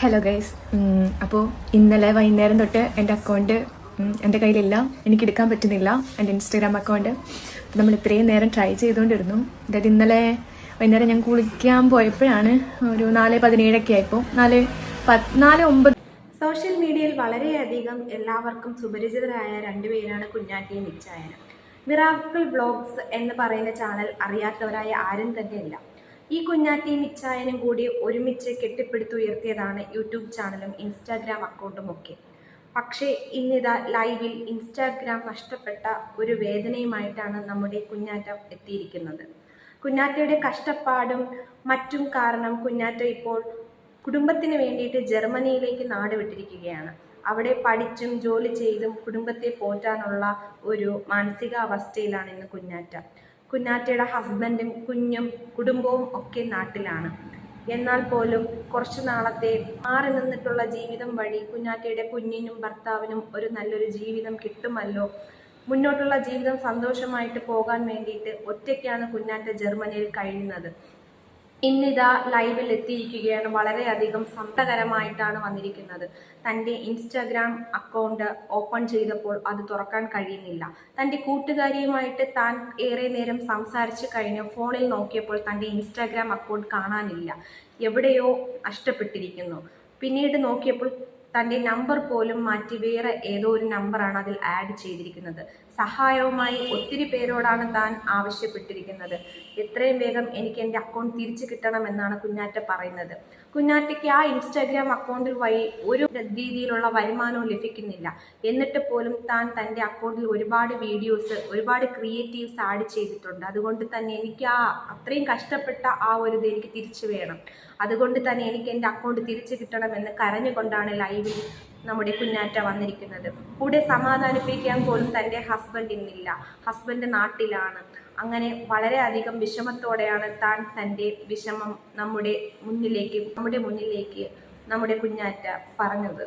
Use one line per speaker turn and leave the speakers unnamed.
Hello guys അപ്പോൾ ഇന്നലെ വൈകുന്നേരം തൊട്ട് എന്റെ അക്കൗണ്ട് എന്റെ കയ്യിലില്ല എനിക്ക് എടുക്കാൻ പറ്റുന്നില്ല എന്റെ ഇൻസ്റ്റാഗ്രാം അക്കൗണ്ട് നമ്മൾ ഇത്രയും നേരം ട്രൈ ചെയ്തുകൊണ്ടിരുന്നു. അതായത് ഇന്നലെ വൈകുന്നേരം ഞാൻ കുളിക്കാൻ പോയപ്പോഴാണ് ഒരു നാല് പതിനേഴൊക്കെ ആയപ്പോൾ നാല് നാല് ഒമ്പത്.
സോഷ്യൽ മീഡിയയിൽ വളരെയധികം എല്ലാവർക്കും സുപരിചിതരായ രണ്ടുപേരാണ് കുഞ്ഞാറ്റിയും മിച്ചായനും മിറാക്കിൾ വ്ളോഗ്സ് എന്ന് പറയുന്ന ചാനൽ അറിയാത്തവരായ ആരും തന്നെയില്ല. ഈ കുഞ്ഞാറ്റയും ഇച്ചായനും കൂടി ഒരുമിച്ച് കെട്ടിപ്പടുത്തുയർത്തിയതാണ് യൂട്യൂബ് ചാനലും ഇൻസ്റ്റാഗ്രാം അക്കൗണ്ടും ഒക്കെ പക്ഷേ ഇന്നിതാ ലൈവിൽ ഇൻസ്റ്റാഗ്രാം നഷ്ടപ്പെട്ട ഒരു വേദനയുമായിട്ടാണ് നമ്മുടെ കുഞ്ഞാറ്റം എത്തിയിരിക്കുന്നത്. കുഞ്ഞാറ്റയുടെ കഷ്ടപ്പാടും മറ്റും കാരണം കുഞ്ഞാറ്റ ഇപ്പോൾ കുടുംബത്തിന് വേണ്ടിയിട്ട് ജർമ്മനിയിലേക്ക് നാട് വിട്ടിരിക്കുകയാണ്. അവിടെ പഠിച്ചും ജോലി ചെയ്തും കുടുംബത്തെ പോറ്റാനുള്ള ഒരു മാനസികാവസ്ഥയിലാണ് ഇന്ന് കുഞ്ഞാറ്റ. കുഞ്ഞാറ്റയുടെ ഹസ്ബൻഡും കുഞ്ഞും കുടുംബവും ഒക്കെ നാട്ടിലാണ്. എന്നാൽ പോലും കുറച്ചു നാളത്തെ മാറി നിന്നിട്ടുള്ള ജീവിതം വഴി കുഞ്ഞാറ്റയുടെ കുഞ്ഞിനും ഭർത്താവിനും ഒരു നല്ലൊരു ജീവിതം കിട്ടുമല്ലോ? മുന്നോട്ടുള്ള ജീവിതം സന്തോഷമായിട്ട് പോകാൻ വേണ്ടിയിട്ട് ഒറ്റയ്ക്കാണ് കുഞ്ഞാറ്റ ജർമ്മനിയിൽ കഴിയുന്നത്. ഇന്നിതാ ലൈവിൽ എത്തിയിരിക്കുകയാണ്. വളരെയധികം സന്തകരമായിട്ടാണ് വന്നിരിക്കുന്നത്. തന്റെ ഇൻസ്റ്റാഗ്രാം അക്കൗണ്ട് ഓപ്പൺ ചെയ്തപ്പോൾ അത് തുറക്കാൻ കഴിയുന്നില്ല. തന്റെ കൂട്ടുകാരിയുമായിട്ട് താൻ ഏറെ നേരം സംസാരിച്ച് കഴിഞ്ഞ് ഫോണിൽ നോക്കിയപ്പോൾ തന്റെ ഇൻസ്റ്റാഗ്രാം അക്കൗണ്ട് കാണാനില്ല. എവിടെയോ നഷ്ടപ്പെട്ടിരിക്കുന്നു. പിന്നീട് നോക്കിയപ്പോൾ തന്റെ നമ്പർ പോലും മാറ്റി വേറെ ഏതോ ഒരു നമ്പറാണ് അതിൽ ആഡ് ചെയ്തിരിക്കുന്നത്. സഹായവുമായി ഒത്തിരി പേരോടാണ് താൻ ആവശ്യപ്പെട്ടിരിക്കുന്നത്. എത്രയും വേഗം എനിക്ക് എന്റെ അക്കൗണ്ട് തിരിച്ചു കിട്ടണമെന്നാണ് കുഞ്ഞാറ്റ പറയുന്നത്. കുഞ്ഞാറ്റയ്ക്ക് ആ ഇൻസ്റ്റാഗ്രാം അക്കൗണ്ടിൽ വഴി ഒരു രീതിയിലുള്ള വരുമാനവും ലഭിക്കുന്നില്ല. എന്നിട്ട് പോലും താൻ തന്റെ അക്കൗണ്ടിൽ ഒരുപാട് വീഡിയോസ് ഒരുപാട് ക്രിയേറ്റീവ്സ് ആഡ് ചെയ്തിട്ടുണ്ട്. അതുകൊണ്ട് തന്നെ എനിക്ക് ആ അത്രയും കഷ്ടപ്പെട്ട ആ ഒരു ഇത് എനിക്ക് തിരിച്ചു വേണം. അതുകൊണ്ട് തന്നെ എനിക്ക് എന്റെ അക്കൗണ്ട് തിരിച്ചു കിട്ടണമെന്ന് കരഞ്ഞുകൊണ്ടാണ് ലൈവിൽ നമ്മുടെ കുഞ്ഞാറ്റ വന്നിരിക്കുന്നത്. കൂടെ സമാധാനിപ്പിക്കാൻ പോലും തന്റെ ഹസ്ബൻഡ് ഇന്നില്ല. ഹസ്ബൻഡ് നാട്ടിലാണ്. അങ്ങനെ വളരെയധികം വിഷമത്തോടെയാണ് താൻ തന്റെ വിഷമം നമ്മുടെ മുന്നിലേക്ക് നമ്മുടെ മുന്നിലേക്ക് നമ്മുടെ കുഞ്ഞാറ്റ പറഞ്ഞത്.